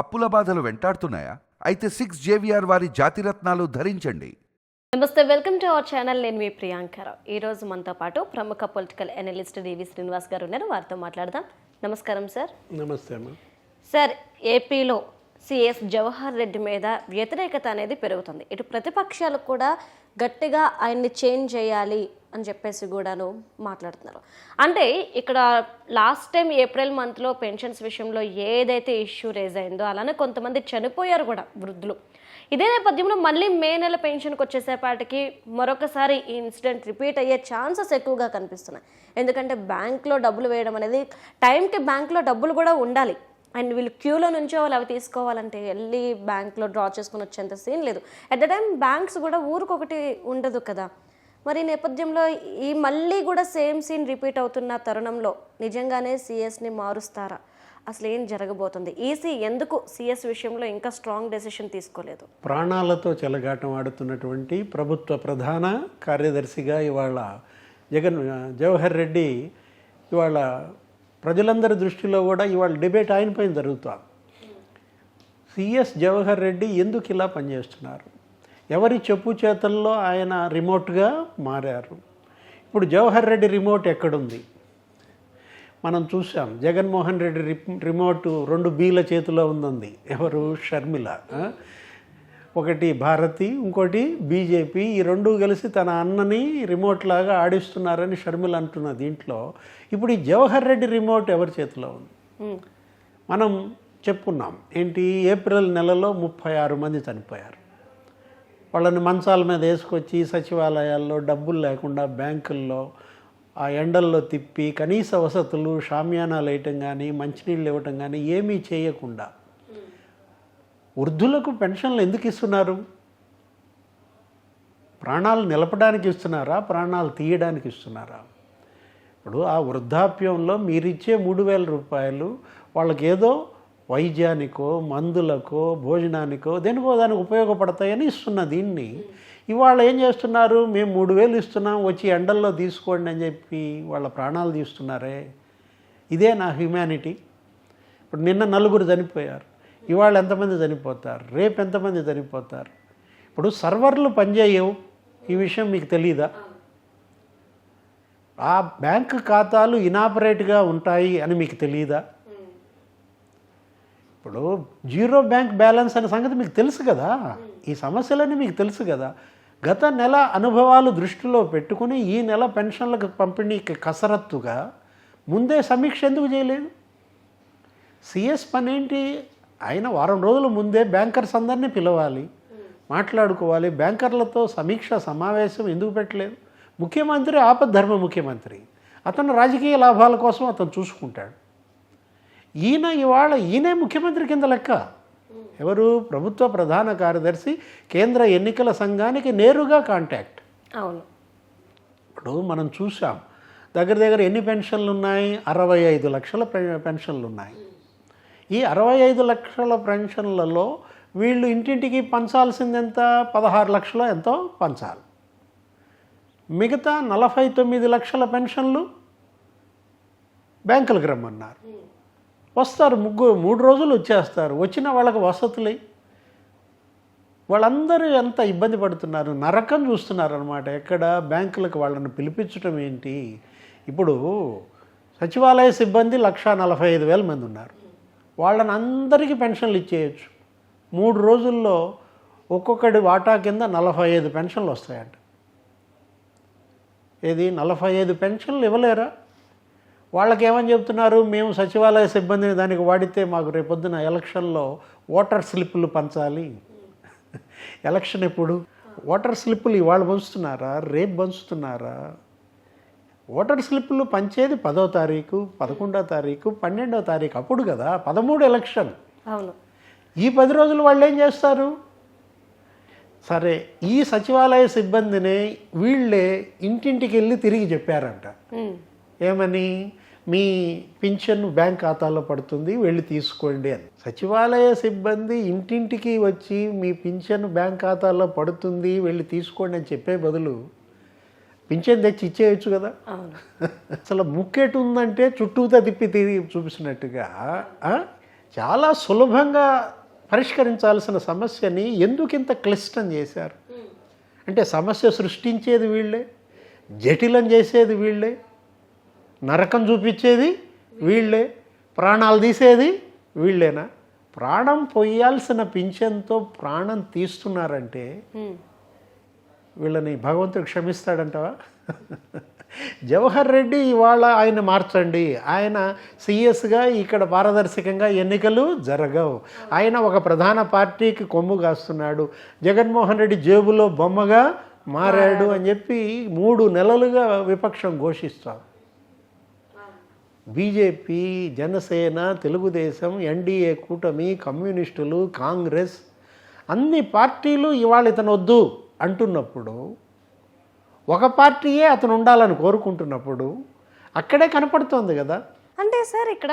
అప్పుల బాధలు వెంటాడుతున్నాయా? అయితే సిక్స్ జేవిఆర్ వారి జాతిరత్నాలు ధరించండి. నమస్తే వెల్కమ్ టు అవర్ ఛానల్. నేను మీ ప్రియాంకరావు ఈ రోజు మనతో పాటు ప్రముఖ పొలిటికల్ అనలిస్ట్ డివి శ్రీనివాస్ గారు ఉన్నారు. వారితో మాట్లాడదాం. నమస్కారం సార్. నమస్తే అమ్మ. సార్ ఏపీలో సిఎస్ జవహర్ రెడ్డి మీద వ్యతిరేకత అనేది పెరుగుతుంది. ఇటు ప్రతిపక్షాలు కూడా గట్టిగా ఆయన్ని చేంజ్ చేయాలి అని చెప్పేసి కూడాను మాట్లాడుతున్నారు. అంటే ఇక్కడ లాస్ట్ టైం ఏప్రిల్ మంత్లో పెన్షన్స్ విషయంలో ఏదైతే ఇష్యూ రేజ్ అయిందో అలానే కొంతమంది చనిపోయారు కూడా వృద్ధులు. ఇదే నేపథ్యంలో మళ్ళీ మే నెల పెన్షన్కి వచ్చేసేపాటికి మరొకసారి ఈ ఇన్సిడెంట్ రిపీట్ అయ్యే ఛాన్సెస్ ఎక్కువగా కనిపిస్తున్నాయి. ఎందుకంటే బ్యాంక్లో డబ్బులు వేయడం అనేది టైంకి బ్యాంక్లో డబ్బులు కూడా ఉండాలి. అండ్ వీళ్ళు క్యూలో నుంచో వాళ్ళు అవి తీసుకోవాలంటే వెళ్ళి బ్యాంక్లో డ్రా చేసుకుని వచ్చేంత సీన్ లేదు. అట్ ద టైం బ్యాంక్స్ కూడా ఊరికొకటి ఉండదు కదా. మరి నేపథ్యంలో ఈ మళ్ళీ కూడా సేమ్ సీన్ రిపీట్ అవుతున్న తరుణంలో నిజంగానే సిఎస్ని మారుస్తారా? అసలు ఏం జరగబోతుంది? ఈసీ ఎందుకు సిఎస్ విషయంలో ఇంకా స్ట్రాంగ్ డెసిషన్ తీసుకోలేదు? ప్రాణాలతో చెలగాటం ఆడుతున్నటువంటి ప్రభుత్వ ప్రధాన కార్యదర్శిగా ఇవాళ జగన్ జవహర్ రెడ్డి ఇవాళ ప్రజలందరి దృష్టిలో కూడా ఇవాళ డిబేట్ ఆయన పైన జరుగుతుంది. సిఎస్ జవహర్ రెడ్డి ఎందుకు ఇలా పనిచేస్తున్నారు? ఎవరి చెప్పు చేతల్లో ఆయన రిమోట్గా మారారు. ఇప్పుడు జవహర్ రెడ్డి రిమోట్ ఎక్కడుంది? మనం చూసాం జగన్మోహన్ రెడ్డి రి- రిమోట్ రెండు బీల చేతిలో ఉందంది. ఎవరు? షర్మిల? ఒకటి భారతి ఇంకోటి బీజేపీ. ఈ రెండు కలిసి తన అన్నని రిమోట్ లాగా ఆడిస్తున్నారని షర్మిల అంటున్న దీంట్లో. ఇప్పుడు ఈ జవహర్ రెడ్డి రిమోట్ ఎవరి చేతిలో ఉంది. మనం చెప్పుకున్నాం ఏంటి? ఏప్రిల్ నెలలో ముప్పై ఆరు మంది చనిపోయారు. వాళ్ళని మంచాల మీద వేసుకొచ్చి సచివాలయాల్లో డబ్బులు లేకుండా బ్యాంకుల్లో ఆ ఎండల్లో తిప్పి కనీస వసతులు షామ్యానాలు వేయటం కానీ మంచినీళ్ళు ఇవ్వటం కానీ ఏమీ చేయకుండా వృద్ధులకు పెన్షన్లు ఎందుకు ఇస్తున్నారు? ప్రాణాలు నిలపడానికి ఇస్తున్నారా? ప్రాణాలు తీయడానికి ఇస్తున్నారా? ఇప్పుడు ఆ వృద్ధాప్యంలో మీరిచ్చే మూడు వేల రూపాయలు వాళ్ళకి ఏదో వైద్యానికో మందులకో భోజనానికో దేనికో దానికి ఉపయోగపడతాయని ఇస్తున్న దీన్ని. ఇవాళ ఏం చేస్తున్నారు? మేము మూడు వేలు ఇస్తున్నాం వచ్చి ఎండల్లో తీసుకోండి అని చెప్పి వాళ్ళ ప్రాణాలు తీస్తున్నారే. ఇదే నా హ్యుమానిటీ. ఇప్పుడు నిన్న నలుగురు చనిపోయారు. ఇవాళ ఎంతమంది చనిపోతారు? రేపు ఎంతమంది చనిపోతారు? ఇప్పుడు సర్వర్లు పనిచేయవు. ఈ విషయం మీకు తెలియదా ఆ బ్యాంక్ ఖాతాలు ఇనాపరేట్గా ఉంటాయి అని మీకు తెలియదా ఇప్పుడు జీరో బ్యాంక్ బ్యాలెన్స్ అనే సంగతి మీకు తెలుసు కదా? ఈ సమస్యలన్నీ మీకు తెలుసు కదా? గత నెల అనుభవాలు దృష్టిలో పెట్టుకుని ఈ నెల పెన్షన్లకు పంపిణీకి కసరత్తుగా ముందే సమీక్ష ఎందుకు చేయలేదు? సిఎస్ పని ఏంటి ఆయన వారం రోజుల ముందే బ్యాంకర్స్ అందరినీ పిలవాలి మాట్లాడుకోవాలి బ్యాంకర్లతో సమీక్ష సమావేశం ఎందుకు పెట్టలేదు? ముఖ్యమంత్రి ఆపద్ధర్మ ముఖ్యమంత్రి. అతను రాజకీయ లాభాల కోసం అతను చూసుకుంటాడు. ఈయన ఇవాళ ఈయనే ముఖ్యమంత్రి కింద లెక్క. ఎవరు? ప్రభుత్వ ప్రధాన కార్యదర్శి కేంద్ర ఎన్నికల సంఘానికి నేరుగా కాంటాక్ట్. అవును. ఇప్పుడు మనం చూసాం దగ్గర దగ్గర ఎన్ని పెన్షన్లు ఉన్నాయి అరవై ఐదు లక్షల పెన్షన్లు ఉన్నాయి ఈ అరవై ఐదు లక్షల పెన్షన్లలో వీళ్ళు ఇంటింటికి పంచాల్సింది ఎంత పదహారు లక్షలు ఎంతో పంచాలి. మిగతా నలభై తొమ్మిది లక్షల పెన్షన్లు బ్యాంకులకు రమ్మన్నారు. వస్తారు ముగ్గురు మూడు రోజులు వచ్చేస్తారు. వచ్చిన వాళ్ళకి వసతులే. వాళ్ళందరూ ఎంత ఇబ్బంది పడుతున్నారు నరకం చూస్తున్నారు అనమాట ఎక్కడ బ్యాంకులకు వాళ్ళని పిలిపించడం ఏంటి? ఇప్పుడు సచివాలయ సిబ్బంది లక్ష నలభై ఐదు వేల మంది ఉన్నారు. వాళ్ళని అందరికీ పెన్షన్లు ఇచ్చేయచ్చు. మూడు రోజుల్లో ఒక్కొక్కడి వాటా కింద నలభై ఐదు పెన్షన్లు వస్తాయంట. ఏది? నలభై ఐదు పెన్షన్లు ఇవ్వలేరా? వాళ్ళకి ఏమని చెప్తున్నారు? మేము సచివాలయ సిబ్బందిని దానికి వాడితే మాకు రేపొద్దున ఎలక్షన్లో ఓటర్ స్లిప్పులు పంచాలి. ఎలక్షన్ ఎప్పుడు? ఓటర్ స్లిప్పులు ఇవాళ పంచుతున్నారా? రేపు పంచుతున్నారా? ఓటర్ స్లిప్పులు పంచేది పదో తారీఖు పదకొండో తారీఖు పన్నెండో తారీఖు అప్పుడు కదా పదమూడు ఎలక్షన్. అవును. ఈ పది రోజులు వాళ్ళు ఏం చేస్తారు? సరే ఈ సచివాలయ సిబ్బందినే వీళ్ళే ఇంటింటికి వెళ్ళి తిరిగి చెప్పారంట. ఏమని? మీ పింఛన్ బ్యాంక్ ఖాతాలో పడుతుంది వెళ్ళి తీసుకోండి అని. సచివాలయ సిబ్బంది ఇంటింటికి వచ్చి మీ పింఛన్ బ్యాంక్ ఖాతాలో పడుతుంది వెళ్ళి తీసుకోండి అని చెప్పే బదులు పింఛన్ తెచ్చి ఇచ్చేయచ్చు కదా. అసలు ముక్కెటు ఉందంటే చుట్టూతా తిప్పి తిరిగి చూపిస్తున్నట్టుగా? చాలా సులభంగా పరిష్కరించాల్సిన సమస్యని ఎందుకు ఇంత క్లిష్టం చేశారు? అంటే సమస్య సృష్టించేది వీళ్ళే జటిలం చేసేది వీళ్ళే నరకం చూపించేది వీళ్ళే ప్రాణాలు తీసేది వీళ్ళేనా? ప్రాణం పొయ్యాల్సిన పింఛన్తో ప్రాణం తీస్తున్నారంటే. వీళ్ళని భగవంతుడు క్షమిస్తాడంటావా? జవహర్ రెడ్డి ఇవాళ ఆయన మార్చండి. ఆయన సిఎస్గా ఇక్కడ పారదర్శకంగా ఎన్నికలు జరగవు. ఆయన ఒక ప్రధాన పార్టీకి కొమ్ము కాస్తున్నాడు. జగన్మోహన్ రెడ్డి జేబులో బొమ్మగా మారాడు. అని చెప్పి మూడు నెలలుగా విపక్షం ఘోషిస్తాం. బీజేపీ జనసేన తెలుగుదేశం ఎన్డీఏ కూటమి కమ్యూనిస్టులు కాంగ్రెస్ అన్ని పార్టీలు ఇవాళ ఇతను వద్దు అంటున్నప్పుడు ఒక పార్టీయే అతను ఉండాలని కోరుకుంటున్నప్పుడు అక్కడే కనపడుతోంది కదా. అంటే సార్ ఇక్కడ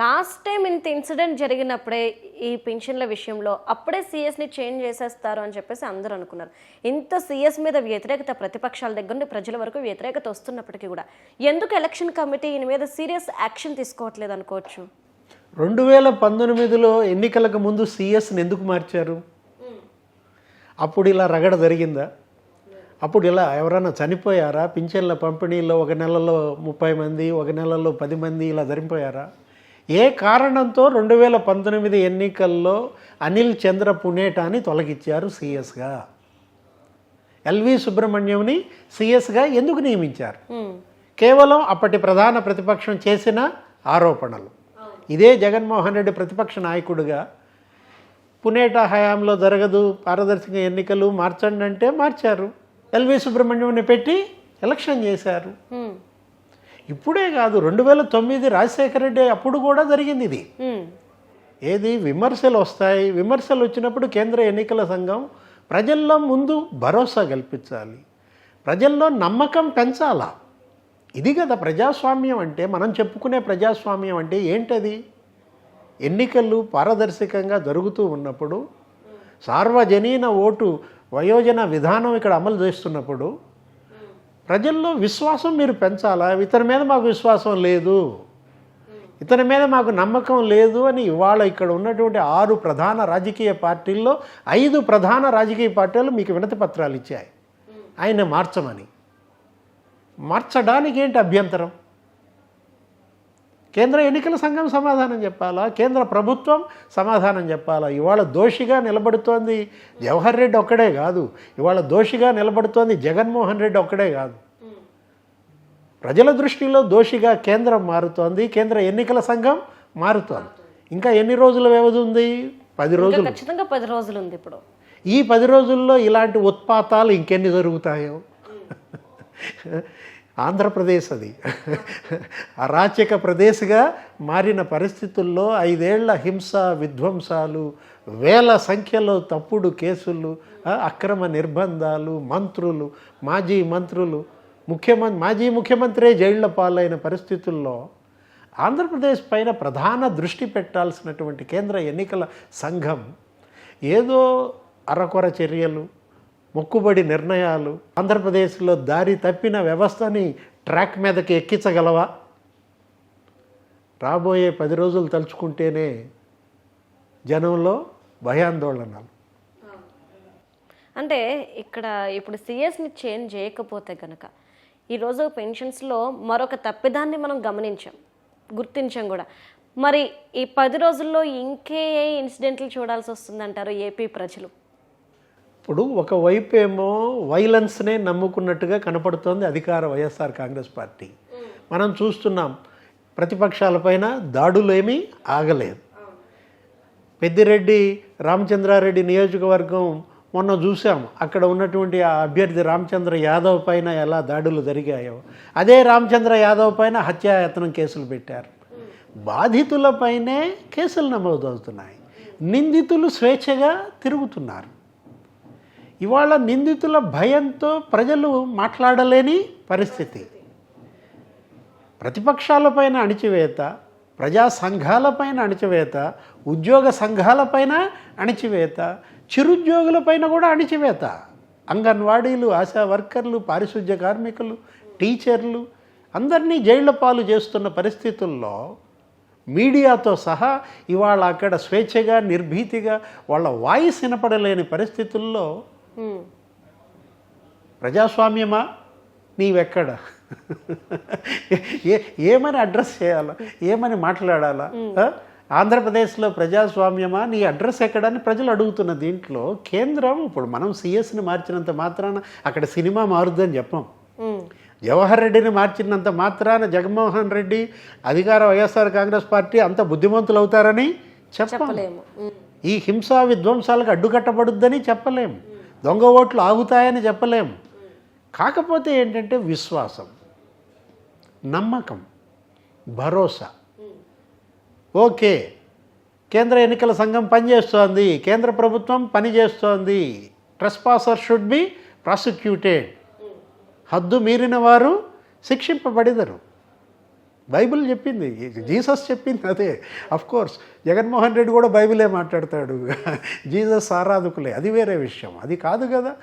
లాస్ట్ టైం ఇంత ఇన్సిడెంట్ జరిగినప్పుడే ఈ పెన్షన్ల విషయంలో అప్పుడే సిఎస్ని చేంజ్ చేసేస్తారు అని చెప్పేసి అందరూ అనుకున్నారు. ఇంత సిఎస్ మీద వ్యతిరేకత ప్రతిపక్షాల దగ్గర నుండి ప్రజల వరకు వ్యతిరేకత వస్తున్నప్పటికీ కూడా ఎందుకు ఎలక్షన్ కమిటీ ఈయన మీద సీరియస్ యాక్షన్ తీసుకోవట్లేదు అనుకోవచ్చు? రెండు వేల పంతొమ్మిదిలో ఎన్నికలకు ముందు సిఎస్ని ఎందుకు మార్చారు? అప్పుడు ఇలా రగడ జరిగిందా? అప్పుడు ఇలా ఎవరైనా చనిపోయారా? పింఛన్ల పంపిణీలో ఒక నెలలో ముప్పై మంది ఒక నెలలో పది మంది ఇలా జరిగిపోయారా ఏ కారణంతో రెండు వేల పంతొమ్మిది ఎన్నికల్లో అనిల్ చంద్ర పునేటాని తొలగించారు సిఎస్గా? ఎల్వి సుబ్రహ్మణ్యంని సిఎస్గా ఎందుకు నియమించారు. కేవలం అప్పటి ప్రధాన ప్రతిపక్షం చేసిన ఆరోపణలు. ఇదే జగన్మోహన్ రెడ్డి ప్రతిపక్ష నాయకుడిగా పునేట హయాంలో జరగదు పారదర్శక ఎన్నికలు మార్చండి అంటే మార్చారు. ఎల్వి సుబ్రహ్మణ్యంని పెట్టి ఎలక్షన్ చేశారు. ఇప్పుడే కాదు రెండు వేల తొమ్మిది రాజశేఖర రెడ్డి అప్పుడు కూడా జరిగింది ఇది. ఏది? విమర్శలు వస్తాయి. విమర్శలు వచ్చినప్పుడు కేంద్ర ఎన్నికల సంఘం ప్రజల్లో ముందు భరోసా కల్పించాలి. ప్రజల్లో నమ్మకం పెంచాలా? ఇది కదా ప్రజాస్వామ్యం అంటే మనం చెప్పుకునే ప్రజాస్వామ్యం అంటే ఏంటది? ఎన్నికలు పారదర్శకంగా జరుగుతూ ఉన్నప్పుడు సార్వజనీన ఓటు వయోజన విధానం ఇక్కడ అమలు చేస్తున్నప్పుడు ప్రజల్లో విశ్వాసం మీరు పెంచాలా? ఇతని మీద మాకు విశ్వాసం లేదు. ఇతని మీద మాకు నమ్మకం లేదు అని ఇవాళ ఇక్కడ ఉన్నటువంటి ఆరు ప్రధాన రాజకీయ పార్టీల్లో ఐదు ప్రధాన రాజకీయ పార్టీలు మీకు వినతి పత్రాలు ఇచ్చాయి. ఆయన మార్చమని. మార్చడానికి ఏంటి అభ్యంతరం? కేంద్ర ఎన్నికల సంఘం సమాధానం చెప్పాలా? కేంద్ర ప్రభుత్వం సమాధానం చెప్పాలా? ఇవాళ దోషిగా నిలబడుతోంది జవహర్ రెడ్డి ఒక్కడే కాదు. ఇవాళ దోషిగా నిలబడుతోంది జగన్మోహన్ రెడ్డి ఒక్కడే కాదు. ప్రజల దృష్టిలో దోషిగా కేంద్రం మారుతోంది కేంద్ర ఎన్నికల సంఘం మారుతోంది. ఇంకా ఎన్ని రోజుల వ్యవధి ఉంది? పది రోజులు. ఖచ్చితంగా పది రోజులు ఉంది ఇప్పుడు. ఈ పది రోజుల్లో ఇలాంటి ఉత్పాతాలు ఇంకెన్ని జరుగుతాయో? ఆంధ్రప్రదేశ్ అది. అరాచక ప్రదేశ్గా మారిన పరిస్థితుల్లో ఐదేళ్ళ హింస విధ్వంసాలు వేల సంఖ్యలో తప్పుడు కేసులు అక్రమ నిర్బంధాలు మంత్రులు మాజీ మంత్రులు ముఖ్యమంత్రి మాజీ ముఖ్యమంత్రే జైళ్ళ పాలైన పరిస్థితుల్లో ఆంధ్రప్రదేశ్ పైన ప్రధాన దృష్టి పెట్టాల్సినటువంటి కేంద్ర ఎన్నికల సంఘం ఏదో అరకొర చర్యలు మొక్కుబడి నిర్ణయాలు ఆంధ్రప్రదేశ్లో దారి తప్పిన వ్యవస్థని ట్రాక్ మీదకి ఎక్కించగలవా? రాబోయే పది రోజులు తలుచుకుంటేనే జనంలో భయాందోళనలు. అంటే ఇక్కడ ఇప్పుడు సిఎస్ని చేంజ్ చేయకపోతే కనుక ఈరోజు పెన్షన్స్లో మరొక తప్పిదాన్ని మనం గమనించాం గుర్తించాం కూడా. మరి ఈ పది రోజుల్లో ఇంకే ఏ ఇన్సిడెంట్లు చూడాల్సి వస్తుందంటారు ఏపీ ప్రజలు? ఇప్పుడు ఒకవైపు ఏమో వైలెన్స్నే నమ్ముకున్నట్టుగా కనపడుతోంది అధికార వైఎస్ఆర్ కాంగ్రెస్ పార్టీ. మనం చూస్తున్నాం ప్రతిపక్షాలపైన దాడులేమీ ఆగలేదు. పెద్దిరెడ్డి రామచంద్రారెడ్డి నియోజకవర్గం మొన్న చూసాం. అక్కడ ఉన్నటువంటి ఆ అభ్యర్థి రామచంద్ర యాదవ్ పైన ఎలా దాడులు జరిగాయో. అదే రామచంద్ర యాదవ్ పైన హత్యాయత్నం కేసులు పెట్టారు. బాధితులపైనే కేసులు నమోదవుతున్నాయి. నిందితులు స్వేచ్ఛగా తిరుగుతున్నారు. ఇవాళ నిందితుల భయంతో ప్రజలు మాట్లాడలేని పరిస్థితి. ప్రతిపక్షాలపైన అణిచివేత ప్రజా సంఘాలపైన అణిచివేత ఉద్యోగ సంఘాలపైన అణిచివేత చిరుద్యోగులపైన కూడా అణిచివేత. అంగన్వాడీలు ఆశా వర్కర్లు పారిశుద్ధ్య కార్మికులు టీచర్లు అందరినీ జైళ్ళ పాలు చేస్తున్న పరిస్థితుల్లో మీడియాతో సహా ఇవాళ అక్కడ స్వేచ్ఛగా నిర్భీతిగా వాళ్ళ వాయిస్ వినపడలేని పరిస్థితుల్లో ప్రజాస్వామ్యమా? నీవెక్కడ? ఏ ఏమని అడ్రస్ చేయాలా? ఏమని మాట్లాడాలా? ఆంధ్రప్రదేశ్లో ప్రజాస్వామ్యమా? నీ అడ్రస్ ఎక్కడని ప్రజలు అడుగుతున్న దీంట్లో కేంద్రం ఇప్పుడు మనం సిఎస్ని మార్చినంత మాత్రాన అక్కడ సినిమా మారుద్దని చెప్పం. జవహర్ రెడ్డిని మార్చినంత మాత్రాన జగన్మోహన్ రెడ్డి అధికార వైఎస్ఆర్ కాంగ్రెస్ పార్టీ అంత బుద్ధిమంతులు అవుతారని చెప్పం. చెప్పలేము. ఈ హింసా విధ్వంసాలకు అడ్డుకట్టబడుద్దని చెప్పలేం. దొంగ ఓట్లు ఆగుతాయని చెప్పలేం. కాకపోతే ఏంటంటే విశ్వాసం నమ్మకం భరోసా. ఓకే కేంద్ర ఎన్నికల సంఘం పనిచేస్తోంది కేంద్ర ప్రభుత్వం పనిచేస్తోంది. ట్రెస్పాసర్ షుడ్ బి ప్రాసిక్యూటెడ్ హద్దు మీరిన వారు శిక్షింపబడిదరు. బైబిల్ చెప్పింది. జీసస్ చెప్పింది అదే. అఫ్ కోర్స్ జగన్మోహన్ రెడ్డి కూడా బైబిలే మాట్లాడతాడు. జీసస్ ఆరాధకులే. అది వేరే విషయం. అది కాదు కదా.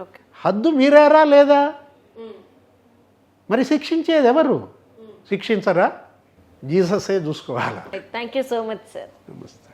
ఓకే. హద్దు మీరారా లేదా? మరి శిక్షించేది ఎవరు? శిక్షించరా? జీససే చూసుకోవాలా. Thank you so much sir namaste.